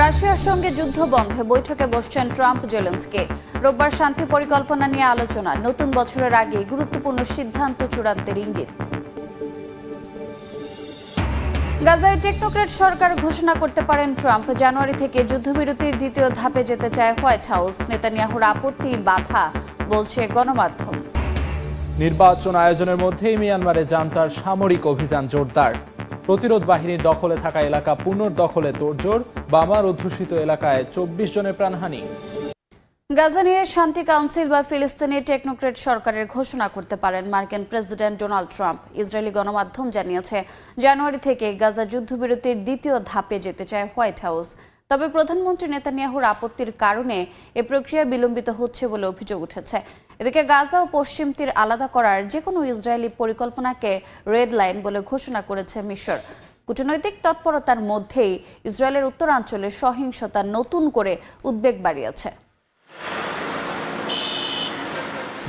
রাশিয়ার সঙ্গে যুদ্ধ বন্ধে বৈঠকে বসছেন ট্রাম্প, জেলেন্সকে। রোববার শান্তি পরিকল্পনা নিয়ে আলোচনা, নতুন বছরের আগে গুরুত্বপূর্ণ সিদ্ধান্ত, চূড়ান্তের ইঙ্গিত। গাজায় টেকনোক্রেট সরকার ঘোষণা করতে পারেন ট্রাম্প। জানুয়ারি থেকে যুদ্ধবিরতির দ্বিতীয় ধাপে যেতে চায় হোয়াইট হাউস। নেতানিয়াহুর আপত্তি, বাধা, বলছে গণমাধ্যম। নির্বাচন আয়োজনের মধ্যেই মিয়ানমারে জান্তার সামরিক অভিযান জোরদার। প্রতিরোধ বাহিনীর দখলে থাকা এলাকা পুনর্দখলে তোড়জোড়, বামার অধ্যুষিত এলাকায় চব্বিশ জনের প্রাণহানি। গাজা নিয়ে শান্তি কাউন্সিল বা ফিলিস্তিনি টেকনোক্রেট সরকারের ঘোষণা করতে পারেন মার্কিন প্রেসিডেন্ট ডোনাল্ড ট্রাম্প। ইসরায়েলি গণমাধ্যম জানিয়েছে, জানুয়ারি থেকে গাজা যুদ্ধবিরতির দ্বিতীয় ধাপে যেতে চায় হোয়াইট হাউস। তবে প্রধানমন্ত্রী নেতানিয়াহুর আপত্তির কারণে এ প্রক্রিয়া বিলম্বিত হচ্ছে বলে অভিযোগ উঠেছে। এদিকে গাজা ও পশ্চিম তীর আলাদা করার যে কোনো ইসরায়েলি পরিকল্পনাকে রেড লাইন বলে ঘোষণা করেছে মিশর। কূটনৈতিক তৎপরতার মধ্যেই ইসরায়েলের উত্তরাঞ্চলে সহিংসতা নতুন করে উদ্বেগ বাড়িয়েছে।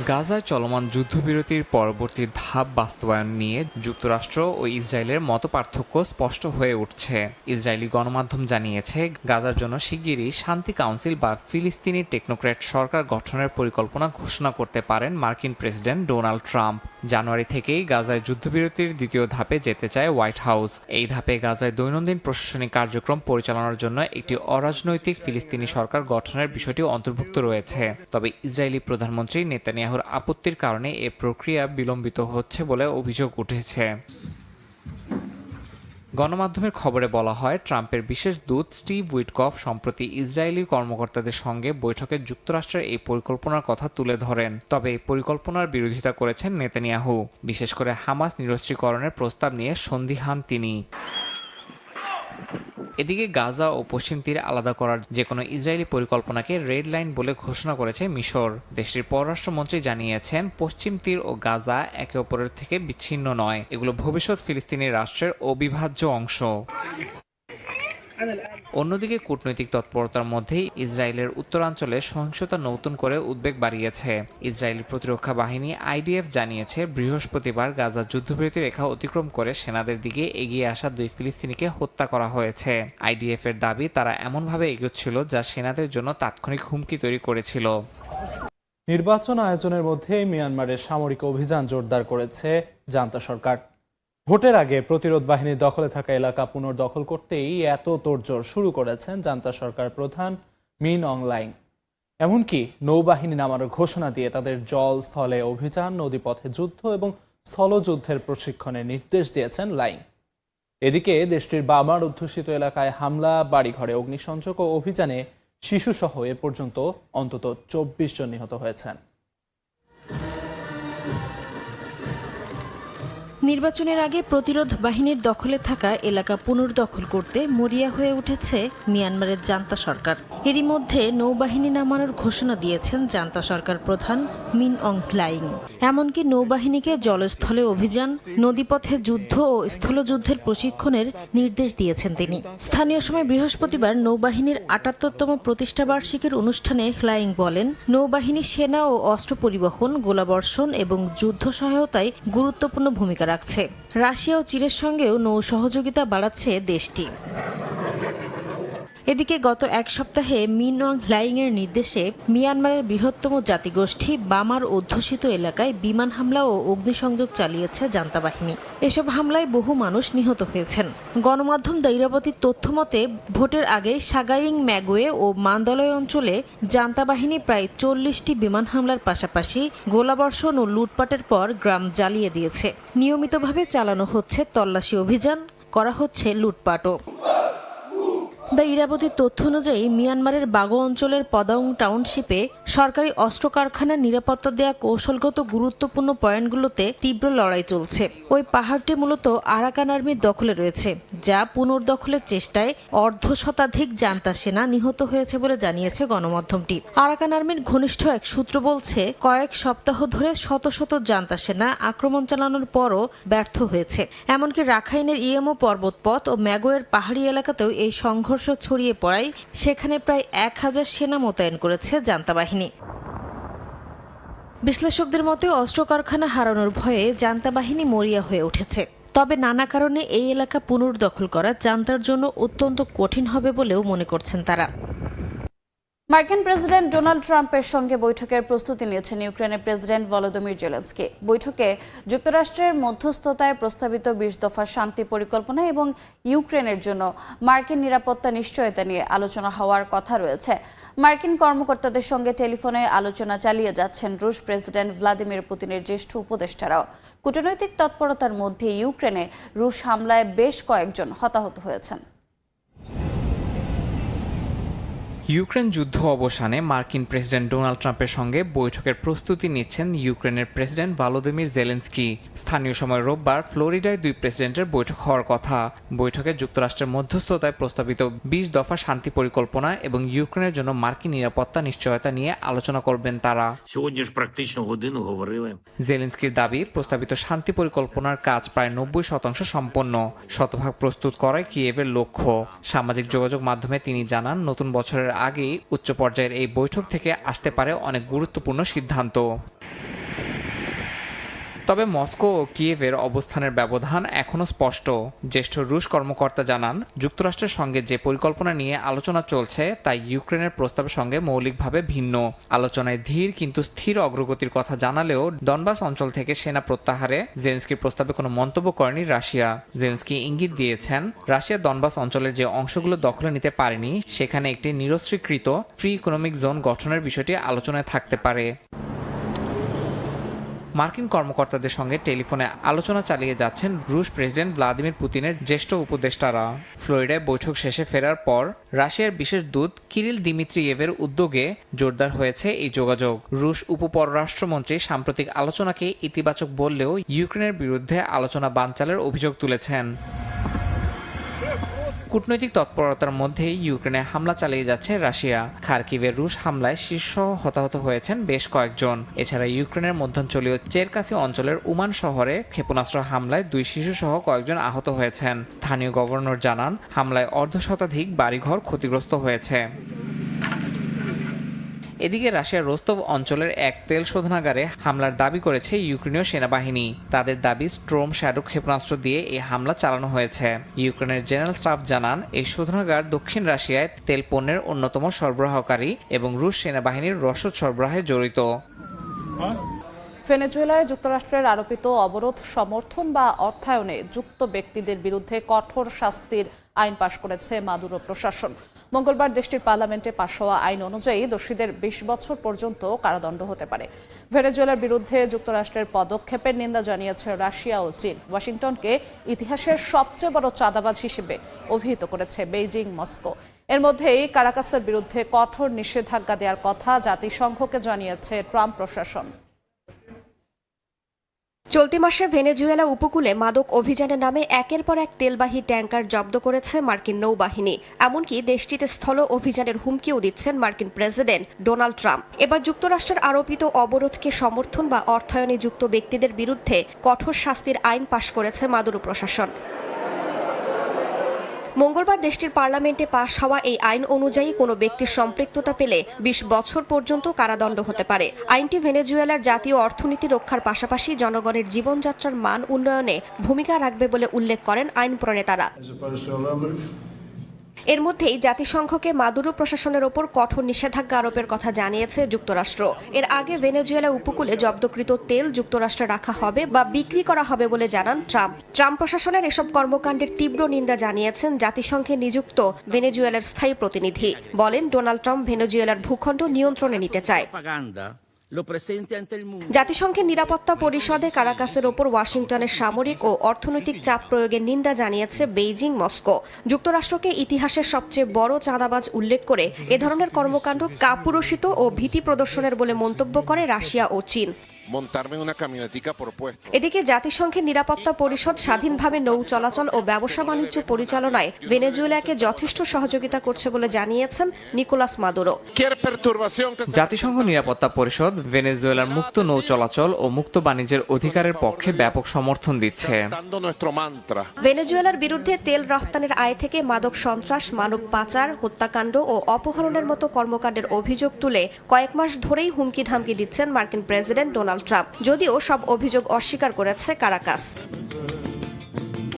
গাজায় চলমান যুদ্ধবিরতির পরবর্তী ধাপ বাস্তবায়ন নিয়ে যুক্তরাষ্ট্র ও ইসরায়েলের মত পার্থক্য স্পষ্ট হয়ে উঠছে। ইসরায়েলি গণমাধ্যম জানিয়েছে, গাজার জন্য শিগগিরই শান্তি কাউন্সিল বা ফিলিস্তিনি টেকনোক্র্যাট সরকার গঠনের পরিকল্পনা ঘোষণা করতে পারেন মার্কিন প্রেসিডেন্ট ডোনাল্ড ট্রাম্প। জানুয়ারি থেকেই গাজায় যুদ্ধবিরতির দ্বিতীয় ধাপে যেতে চায় হোয়াইট হাউস। এই ধাপে গাজায় দৈনন্দিন প্রশাসনিক কার্যক্রম পরিচালনার জন্য একটি অরাজনৈতিক ফিলিস্তিনি সরকার গঠনের বিষয়টি অন্তর্ভুক্ত রয়েছে। তবে ইসরায়েলি প্রধানমন্ত্রী নেতানিয়াহুর আপত্তির কারণে এ প্রক্রিয়া বিলম্বিত হচ্ছে বলে অভিযোগ উঠেছে। গণমাধ্যমের খবরে বলা হয়, ট্রাম্পের বিশেষ দূত স্টিভ উইটকফ সম্প্রতি ইসরায়েলি কর্মকর্তাদের সঙ্গে বৈঠকে যুক্তরাষ্ট্রের এই পরিকল্পনার কথা তুলে ধরেন। তবে এই পরিকল্পনার বিরোধিতা করেছেন নেতানিয়াহু। বিশেষ করে হামাস নিরস্ত্রীকরণের প্রস্তাব নিয়ে সন্দিহান তিনি। এদিকে গাজা ও পশ্চিম তীর আলাদা করার যে কোনো ইসরায়েলি পরিকল্পনাকে রেড লাইন বলে ঘোষণা করেছে মিশর। দেশটির পররাষ্ট্রমন্ত্রী জানিয়েছেন, পশ্চিম তীর ও গাজা একে অপরের থেকে বিচ্ছিন্ন নয়। এগুলো ভবিষ্যৎ ফিলিস্তিনি রাষ্ট্রের অবিভাজ্য অংশ। অন্যদিকে কূটনৈতিক তৎপরতার মধ্যেই ইসরায়েলের উত্তরাঞ্চলে সহিংসতা নতুন করে উদ্বেগ বাড়িয়েছে। ইসরায়েলি প্রতিরক্ষা বাহিনী আইডিএফ জানিয়েছে, বৃহস্পতিবার গাজা যুদ্ধবিরতি রেখা অতিক্রম করে সেনাদের দিকে এগিয়ে আসা দুই ফিলিস্তিনিকে হত্যা করা হয়েছে। আইডিএফ এর দাবি, তারা এমনভাবে এগোচ্ছিল যা সেনাদের জন্য তাৎক্ষণিক হুমকি তৈরি করেছিল। নির্বাচন আয়োজনের মধ্যেই মিয়ানমারের সামরিক অভিযান জোরদার করেছে জান্তা সরকার। ভোটের আগে প্রতিরোধ বাহিনীর দখলে থাকা এলাকা পুনর্দখল করতেই এত তোড়জোড় শুরু করেছেন জান্তা সরকার প্রধান মিন অংলাইন এমনকি নৌবাহিনী নামানোর ঘোষণা দিয়ে তাদের জল, স্থলে অভিযান, নদীপথে যুদ্ধ এবং স্থলযুদ্ধের প্রশিক্ষণের নির্দেশ দিয়েছেন লাইন এদিকে দেশটির বামার অধ্যুষিত এলাকায় হামলা, বাড়িঘরে অগ্নিসংযোগ ও অভিযানে শিশুসহ এ পর্যন্ত অন্তত চব্বিশ জন নিহত হয়েছেন। নির্বাচনের আগে প্রতিরোধ বাহিনীর দখলে থাকা এলাকা পুনর্দখল করতে মরিয়া হয়ে উঠেছে মিয়ানমারের জান্তা সরকার। এরই মধ্যে নৌবাহিনী নামানোর ঘোষণা দিয়েছেন জান্তা সরকার প্রধান মিন অং হ্লাইং এমনকি নৌবাহিনীকে জলস্থলে অভিযান, নদীপথে যুদ্ধ ও স্থলযুদ্ধের প্রশিক্ষণের নির্দেশ দিয়েছেন তিনি। স্থানীয় সময় বৃহস্পতিবার নৌবাহিনীর আটাত্তরতম প্রতিষ্ঠা বার্ষিকীর অনুষ্ঠানে হ্লাইং বলেন, নৌবাহিনী সেনা ও অস্ত্র পরিবহন, গোলাবর্ষণ এবং যুদ্ধ সহায়তায় গুরুত্বপূর্ণ ভূমিকা রাখছে। রাশিয়া ও চীনের সঙ্গেও নৌ সহযোগিতা বাড়াচ্ছে দেশটি। এদিকে গত এক সপ্তাহে মিনং হ্লাইংয়ের নির্দেশে মিয়ানমারের বৃহত্তম জাতিগোষ্ঠী বামার অধ্যুষিত এলাকায় বিমান হামলা ও অগ্নিসংযোগ চালিয়েছে জান্তা বাহিনী এসব হামলায় বহু মানুষ নিহত হয়েছেন। গণমাধ্যম দৈরাবতীর তথ্য মতে, ভোটের আগে সাগাইং ম্যাগোয়ে ও মান্দালয় অঞ্চলে জান্তা বাহিনী প্রায় চল্লিশটি বিমান হামলার পাশাপাশি গোলাবর্ষণ ও লুটপাটের পর গ্রাম জ্বালিয়ে দিয়েছে। নিয়মিতভাবে চালানো হচ্ছে তল্লাশি অভিযান, করা হচ্ছে লুটপাটও। দ্য ইরাবতীর তথ্য অনুযায়ী, মিয়ানমারের বাগো অঞ্চলের পদাউং টাউনশিপে সরকারি অস্ত্র কারখানার নিরাপত্তা দেয়া কৌশলগত গুরুত্বপূর্ণ পয়েন্টগুলোতে তীব্র লড়াই চলছে। ওই পাহাড়টি মূলত আরাকান আর্মির দখলে রয়েছে, যা পুনর্দখলের চেষ্টায় অর্ধ শতাধিক জান্তা সেনা নিহত হয়েছে বলে জানিয়েছে গণমাধ্যমটি। আরাকান আর্মির ঘনিষ্ঠ এক সূত্র বলছে, কয়েক সপ্তাহ ধরে শত শত জান্তা সেনা আক্রমণ চালানোর পরও ব্যর্থ হয়েছে। এমনকি রাখাইনের ইয়েমো পর্বতপথ ও ম্যাগোয়ের পাহাড়ি এলাকাতেও এই সংঘর্ষ ছড়িয়ে পড়ায় সেখানে প্রায় এক হাজার সেনা মোতায়েন করেছে জান্তা বাহিনী। বিশ্লেষকদের মতে, অস্ত্র কারখানা হারানোর ভয়ে জান্তা বাহিনী মরিয়া হয়ে উঠেছে। তবে নানা কারণে এই এলাকা পুনর্দখল করা জান্তার জন্য অত্যন্ত কঠিন হবে বলেও মনে করছেন তারা। মার্কিন প্রেসিডেন্ট ডোনাল্ড ট্রাম্পের সঙ্গে বৈঠকের প্রস্তুতি নিয়েছেন ইউক্রেনের প্রেসিডেন্ট ভলোদিমির জেলেন্সকি। বৈঠকে যুক্তরাষ্ট্রের মধ্যস্থতায় প্রস্তাবিত বিশ দফা শান্তি পরিকল্পনা এবং ইউক্রেনের জন্য মার্কিন নিরাপত্তা নিশ্চয়তা নিয়ে আলোচনা হওয়ার কথা রয়েছে। মার্কিন কর্মকর্তাদের সঙ্গে টেলিফোনে আলোচনা চালিয়ে যাচ্ছেন রুশ প্রেসিডেন্ট ভ্লাদিমির পুতিনের জ্যেষ্ঠ উপদেষ্টারাও। কূটনৈতিক তৎপরতার মধ্যে ইউক্রেনে রুশ হামলায় বেশ কয়েকজন হতাহত হয়েছেন। ইউক্রেন যুদ্ধ অবসানে মার্কিন প্রেসিডেন্ট ডোনাল্ড ট্রাম্পের সঙ্গে বৈঠকের প্রস্তুতি নিচ্ছেন ইউক্রেনের প্রেসিডেন্ট ভালোদিমির জেলেন্সকি। স্থানীয় সময় রোববার ফ্লোরিডায় দুই প্রেসিডেন্টের বৈঠক হওয়ার কথা। বৈঠকে যুক্তরাষ্ট্রের মধ্যস্থতায় প্রস্তাবিত বিশ দফা শান্তি পরিকল্পনা এবং ইউক্রেনের জন্য মার্কিন নিরাপত্তা নিশ্চয়তা নিয়ে আলোচনা করবেন তারা। জেলেন্সকির দাবি প্রস্তাবিত শান্তি পরিকল্পনার কাজ প্রায় নব্বই শতাংশ সম্পন্ন। শতভাগ প্রস্তুত করায় কিয়েভের লক্ষ্য। সামাজিক যোগাযোগ মাধ্যমে তিনি জানান নতুন বছরের আগেই উচ্চ পর্যায়ের এই বৈঠক থেকে আসতে পারে অনেক গুরুত্বপূর্ণ সিদ্ধান্ত। তবে মস্কো ও কিয়েভের অবস্থানের ব্যবধান এখনও স্পষ্ট। জ্যেষ্ঠ রুশ কর্মকর্তা জানান, যুক্তরাষ্ট্রের সঙ্গে যে পরিকল্পনা নিয়ে আলোচনা চলছে তা ইউক্রেনের প্রস্তাবের সঙ্গে মৌলিকভাবে ভিন্ন। আলোচনায় ধীর কিন্তু স্থির অগ্রগতির কথা জানালেও ডনবাস অঞ্চল থেকে সেনা প্রত্যাহারে জেলেন্সকির প্রস্তাবে কোনো মন্তব্য করেনি রাশিয়া। জেলেন্সকি ইঙ্গিত দিয়েছেন, রাশিয়া ডনবাস অঞ্চলের যে অংশগুলো দখলে নিতে পারেনি, সেখানে একটি নিরস্ত্রীকৃত ফ্রি ইকোনমিক জোন গঠনের বিষয়টি আলোচনায় থাকতে পারে। মার্কিন কর্মকর্তাদের সঙ্গে টেলিফোনে আলোচনা চালিয়ে যাচ্ছেন রুশ প্রেসিডেন্ট ভ্লাদিমির পুতিনের জ্যেষ্ঠ উপদেষ্টারা। ফ্লোরিডায় বৈঠক শেষে ফেরার পর রাশিয়ার বিশেষ দূত কিরিল দিমিত্রিয়েভের উদ্যোগে জোরদার হয়েছে এই যোগাযোগ। রুশ উপপররাষ্ট্রমন্ত্রী সাম্প্রতিক আলোচনাকে ইতিবাচক বললেও ইউক্রেনের বিরুদ্ধে আলোচনা বানচালের অভিযোগ তুলেছেন। কূটনৈতিক তৎপরতার মধ্যেই ইউক্রেনে হামলা চালিয়ে যাচ্ছে রাশিয়া। খার্কিভের রুশ হামলায় শীর্ষ হতাহত হয়েছেন বেশ কয়েকজন। এছাড়া ইউক্রেনের মধ্যাঞ্চলীয় চেরকাসি অঞ্চলের উমান শহরে ক্ষেপণাস্ত্র হামলায় দুই শিশুসহ কয়েকজন আহত হয়েছেন। স্থানীয় গভর্নর জানান, হামলায় অর্ধশতাধিক বাড়িঘর ক্ষতিগ্রস্ত হয়েছে। এদিকে রাশিয়ার রোস্তভ অঞ্চলের এক তেল শোধনাগারে হামলার দাবি করেছে ইউক্রেনীয় সেনাবাহিনী। তাদের দাবি, স্ট্রোম শ্যাডো ক্ষেপণাস্ত্র দিয়ে এই হামলা চালানো হয়েছে। ইউক্রেনের জেনারেল স্টাফ জানান, এই শোধনাগার দক্ষিণ রাশিয়ায় তেল পণ্যের অন্যতম সরবরাহকারী এবং রুশ সেনাবাহিনীর রসদ সরবরাহে জড়িত। ভেনেজুয়েলায় যুক্তরাষ্ট্রের আরোপিত অবরোধ সমর্থন বা অর্থায়নে যুক্ত ব্যক্তিদের বিরুদ্ধে কঠোর শাস্তির আইন পাশ করেছে মাদুরো প্রশাসন। মঙ্গলবার দেশটির পার্লামেন্টে পাশ হওয়া আইন অনুযায়ী দোষীদের বিশ বছর পর্যন্ত কারাদণ্ড হতে পারে। ভেনেজুয়েলার বিরুদ্ধে যুক্তরাষ্ট্রের পদক্ষেপের নিন্দা জানিয়েছে রাশিয়া ও চীন। ওয়াশিংটনকে ইতিহাসের সবচেয়ে বড় চাঁদাবাজ হিসেবে অভিহিত করেছে বেইজিং, মস্কো। এর মধ্যেই কারাকাসের বিরুদ্ধে কঠোর নিষেধাজ্ঞা দেওয়ার কথা জাতিসংঘকে জানিয়েছে ট্রাম্প প্রশাসন। চলতি মাসে ভেনেজুয়েলা উপকূলে মাদক অভিযানের নামে একের পর এক তেলবাহী ট্যাঙ্কার জব্দ করেছে মার্কিন নৌবাহিনী। এমনকি দেশটিতে স্থল অভিযানের হুমকিও দিচ্ছেন মার্কিন প্রেসিডেন্ট ডোনাল্ড ট্রাম্প। এবার যুক্তরাষ্ট্রের আরোপিত অবরোধকে সমর্থন বা অর্থায়নে যুক্ত ব্যক্তিদের বিরুদ্ধে কঠোর শাস্তির আইন পাশ করেছে মাদুরো প্রশাসন। মঙ্গলবার দেশটির পার্লামেন্টে পাশ হওয়া এই আইন অনুযায়ী কোনো ব্যক্তির সম্পৃক্ততা পেলে বিশ বছর পর্যন্ত কারাদণ্ড হতে পারে। আইনটি ভেনেজুয়েলার জাতীয় অর্থনীতি রক্ষার পাশাপাশি জনগণের জীবনযাত্রার মান উন্নয়নে ভূমিকা রাখবে বলে উল্লেখ করেন আইন প্রণেতারা এর মধ্যেই জাতিসংঘকে মাদুরো প্রশাসনের ওপর কঠোর নিষেধাজ্ঞা আরোপের কথা জানিয়েছে যুক্তরাষ্ট্র। এর আগে ভেনেজুয়েলা উপকূলে জব্দকৃত তেল যুক্তরাষ্ট্রে রাখা হবে বা বিক্রি করা হবে বলে জানান ট্রাম্প। ট্রাম্প প্রশাসনের এসব কর্মকাণ্ডের তীব্র নিন্দা জানিয়েছেন জাতিসংঘে নিযুক্ত ভেনেজুয়েলার স্থায়ী প্রতিনিধি। বলেন, ডোনাল্ড ট্রাম্প ভেনেজুয়েলার ভূখণ্ড নিয়ন্ত্রণে নিতে চায়। জাতিসংঘের নিরাপত্তা পরিষদে কারাকাসের ওপর ওয়াশিংটনের সামরিক ও অর্থনৈতিক চাপ প্রয়োগের নিন্দা জানিয়েছে বেইজিং মস্কো। যুক্তরাষ্ট্রকে ইতিহাসের সবচেয়ে বড় চাঁদাবাজ উল্লেখ করে এ ধরনের কর্মকাণ্ড কাপুরুষিত ও ভীতি প্রদর্শনের বলে মন্তব্য করে রাশিয়া ও চীন। Montarme en una camionetica por puesto. এদিকে জাতিসংঘের নিরাপত্তা পরিষদ স্বাধীনভাবে নৌ চলাচল ও ব্যবসা বাণিজ্য পরিচালনায় ভেনেজুয়েলাকে যথেষ্ট সহযোগিতা করছে বলে জানিয়েছেন নিকোলাস মাদুরো জাতিসংঘ নিরাপত্তা পরিষদ ভেনেজুয়েলার মুক্ত নৌ চলাচল ও মুক্ত বাণিজ্যের অধিকারের পক্ষে ব্যাপক সমর্থন দিচ্ছে. ভেনেজুয়েলার বিরুদ্ধে তেল রপ্তানির আয় থেকে মাদক সন্ত্রাস মানব পাচার হত্যাকাণ্ড ও অপহরণের মতো কর্মকাণ্ডের অভিযোগ তুলে কয়েক মাস ধরেই হুমকি ধামকি দিচ্ছেন মার্কিন প্রেসিডেন্ট ডোনাল্ড ট্রাম্প যদিও সব অভিযোগ অস্বীকার করেছে কারাকাস।